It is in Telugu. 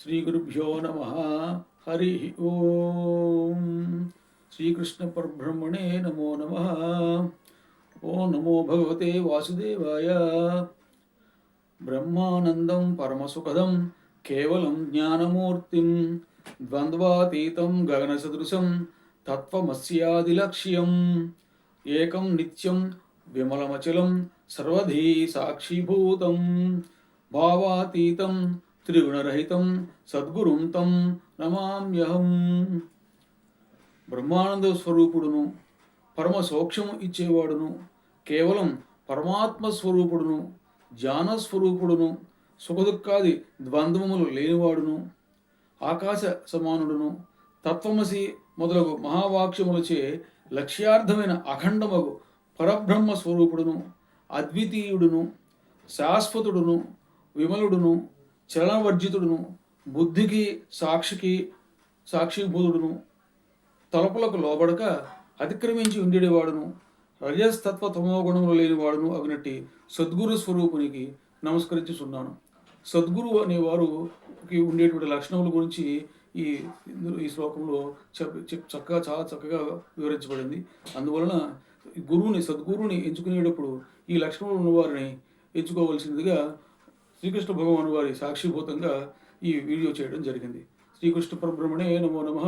శ్రీగురుభ్యో నమ హరి ఓం శ్రీకృష్ణ పరబ్రహ్మణే నమో నమ ఓ నమో భగవతే వాసుదేవాయ బ్రహ్మానందం పరమసుఖదం కేవలం జ్ఞానమూర్తిం ద్వంద్వాతీతం గగనసదృశం తత్వమస్యాదిలక్ష్యం ఏకం నిత్యం విమలమచలం సర్వధీ సాక్షిభూతం భావాతీతం త్రిగుణరహితం సద్గురుం తం నమామ్యహం. బ్రహ్మానంద స్వరూపుడును పరమ సోక్షము ఇచ్చేవాడును కేవలం పరమాత్మ స్వరూపుడును జ్ఞాన స్వరూపుడును సుఖదుఖాది ద్వంద్వములు లేనివాడును ఆకాశ సమానుడును తత్వమసి మొదలగు మహావాక్యములచే లక్ష్యార్థమైన అఖండమగు పరబ్రహ్మ స్వరూపుడును అద్వితీయుడును శాశ్వతుడును విమలుడును చలనవర్జితుడును బుద్ధికి సాక్షికి సాక్షిభూతుడును తలపులకు లోబడక అతిక్రమించి ఉండేవాడును రజస్తత్వ తమోగుణములు లేనివాడును అవినట్టి సద్గురు స్వరూపునికి నమస్కరించుచున్నాను. సద్గురు అనేవారుకి ఉండేటువంటి లక్షణముల గురించి ఈ ఈ శ్లోకంలో చెప్ చెప్- చక్కగా చాలా చక్కగా వివరించబడింది. అందువలన ఈ గురువుని సద్గురువుని ఎంచుకునేటప్పుడు ఈ లక్షణములు ఉన్నవారిని ఎంచుకోవలసిందిగా శ్రీకృష్ణ భగవాను వారి సాక్షిభూతంగా ఈ వీడియో చేయడం జరిగింది. శ్రీకృష్ణ పరబ్రహ్మణే నమో నమః.